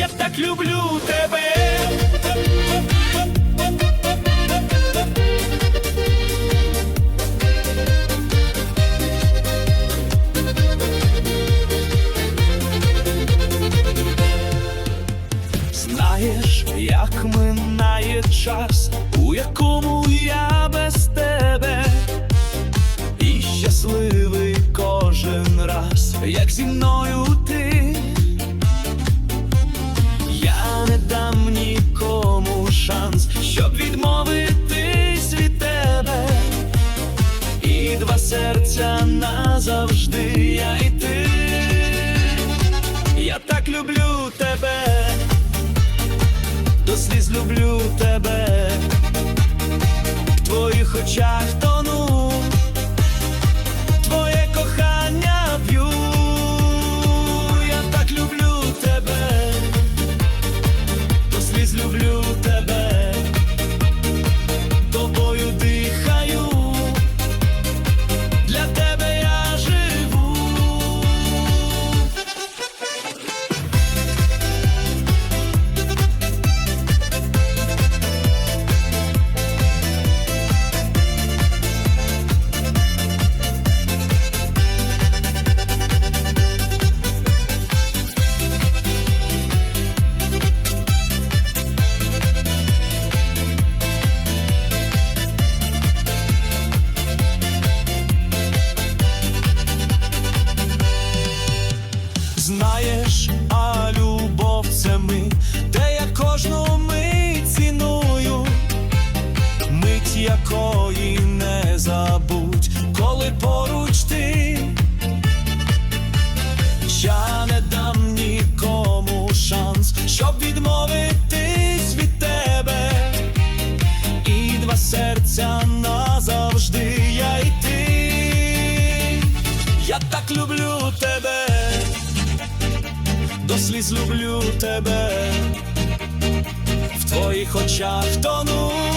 я так люблю тебе. Знаєш, як минає час, у якому я без тебе, і щасливий кожен раз, як зі мною ти. shot. свої не забудь, коли поруч ти, я не дам нікому шанс, щоб відмовитись від тебе, і два серця назавжди я і ти, я так люблю тебе, до сліз люблю тебе. В твоїх очах тону.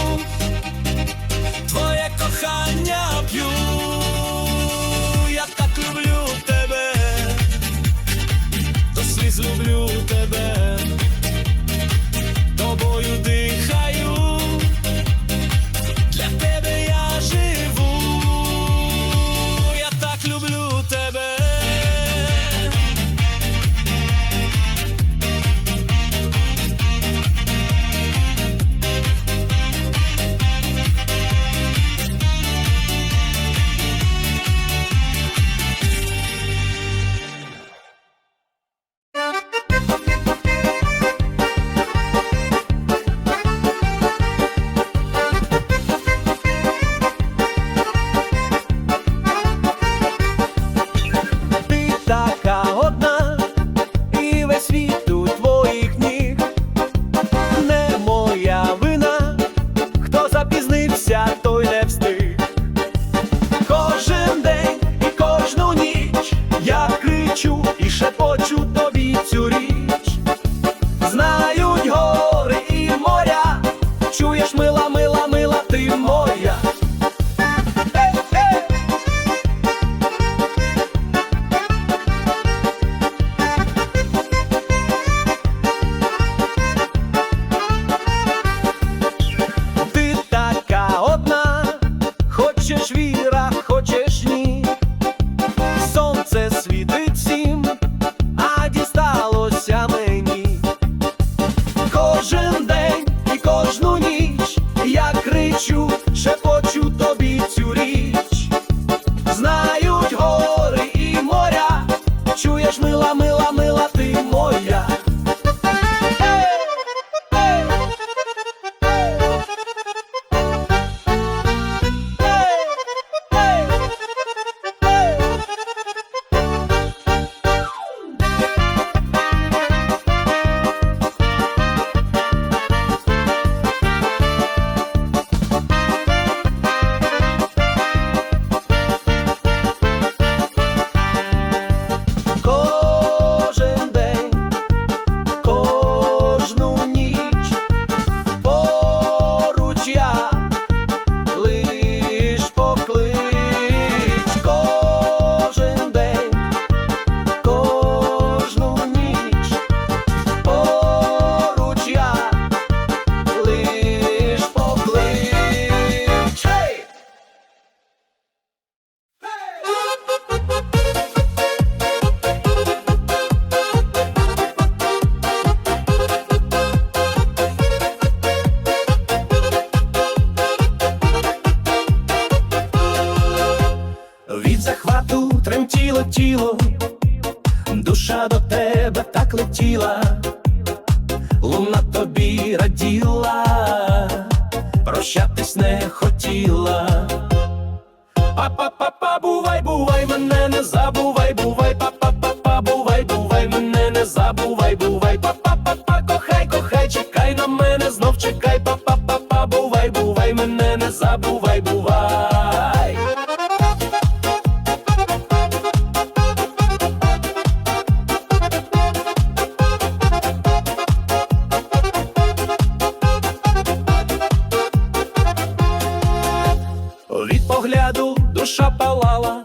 Погляду душа палала,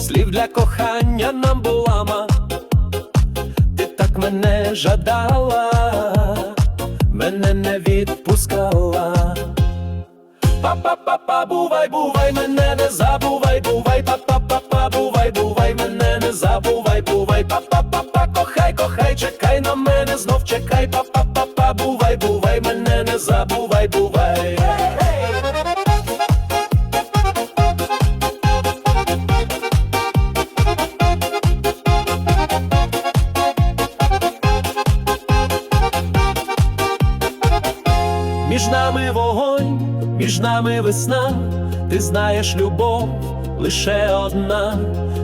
слів для кохання нам булама, ти так мене жадала, мене не відпускала. Па-па-па-па, бувай, бувай, мене не забувай, бувай, па-па-па-па, бувай, бувай, мене не забувай, бувай, па-па-па-па, кохай, кохай, чекай на мене, знов чекай, па-па-па-па, бувай, бувай, мене не забувай, бувай. Лише одна.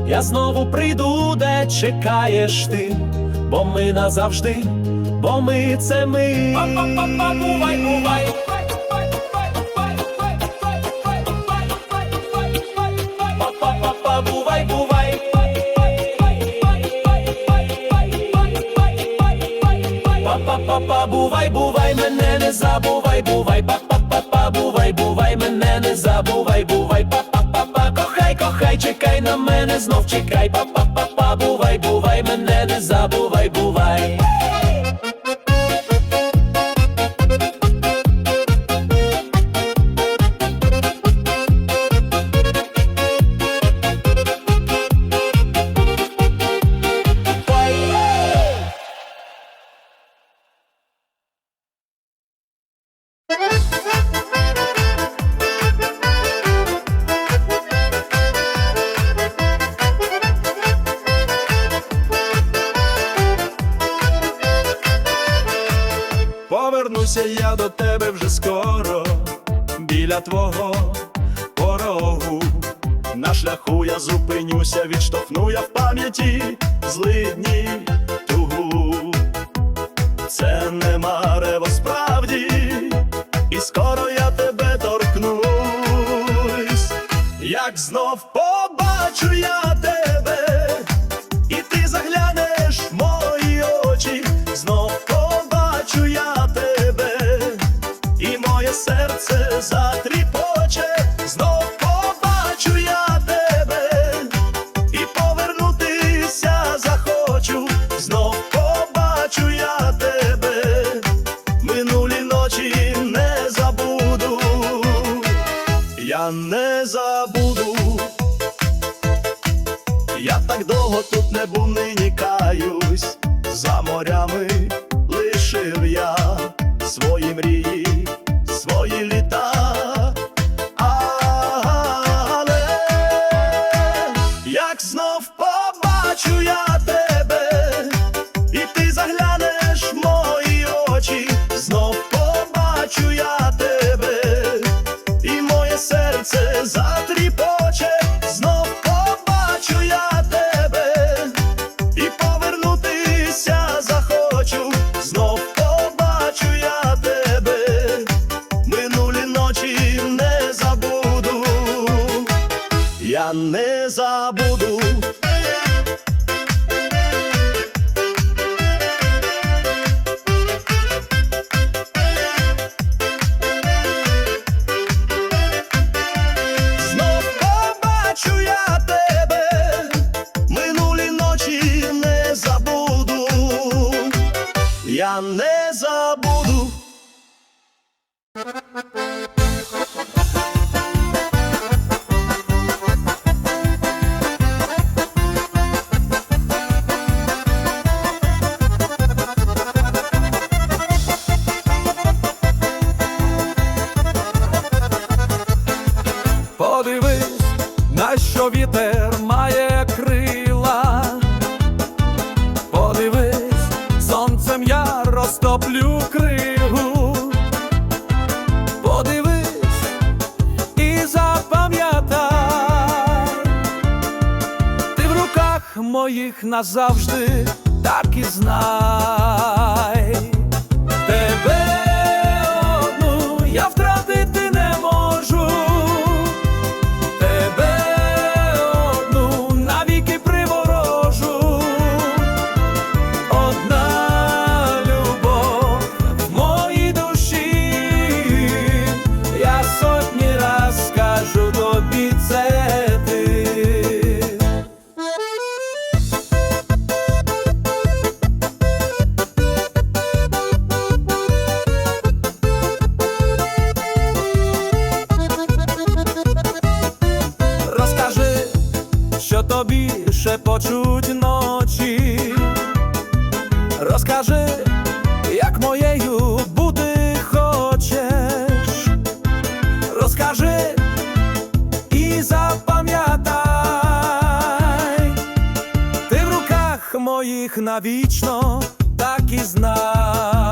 Я знову прийду, де чекаєш ти, бо ми назавжди, бо ми це ми. Бувай, бувай. Бувай, бувай. Мене не забувай, бувай, па-па-па-па, бувай, бувай, мене не забувай, бувай, на мене, знов чекай, па-па-па-па, Повернуся я до тебе вже скоро, біля твого порогу. На шляху я зупинюся, відштовхну я в пам'яті злидні тугу. Це не марево справді, і скоро так довго тут не був, нині каюсь, за морями лишив я свої мрії, вітер має крила, подивись, сонцем я розтоплю кригу, подивись і запам'ятай, ти в руках моїх назавжди так і знай. Шепочуть ночі. Розкажи, як моєю бути хочеш. Розкажи і запам'ятай, ти в руках моїх навічно, так і знай.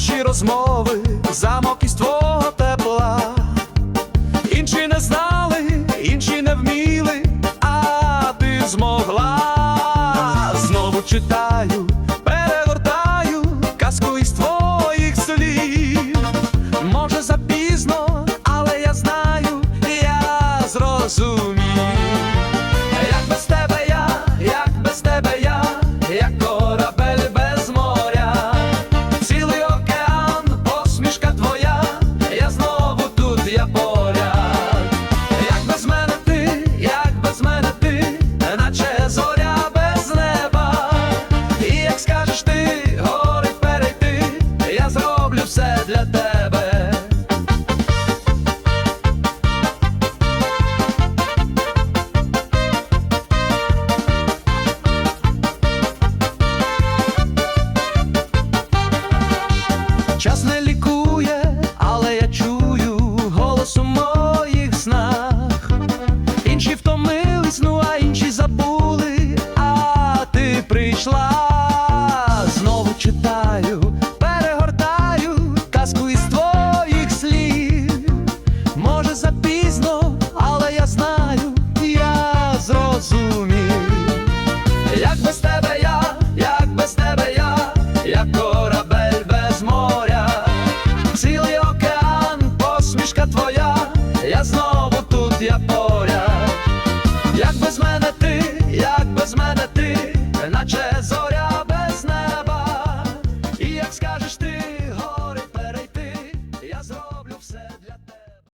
Наші розмови, замок із твого тепла. Інші не знали, інші не вміли, а ти змогла знову читати.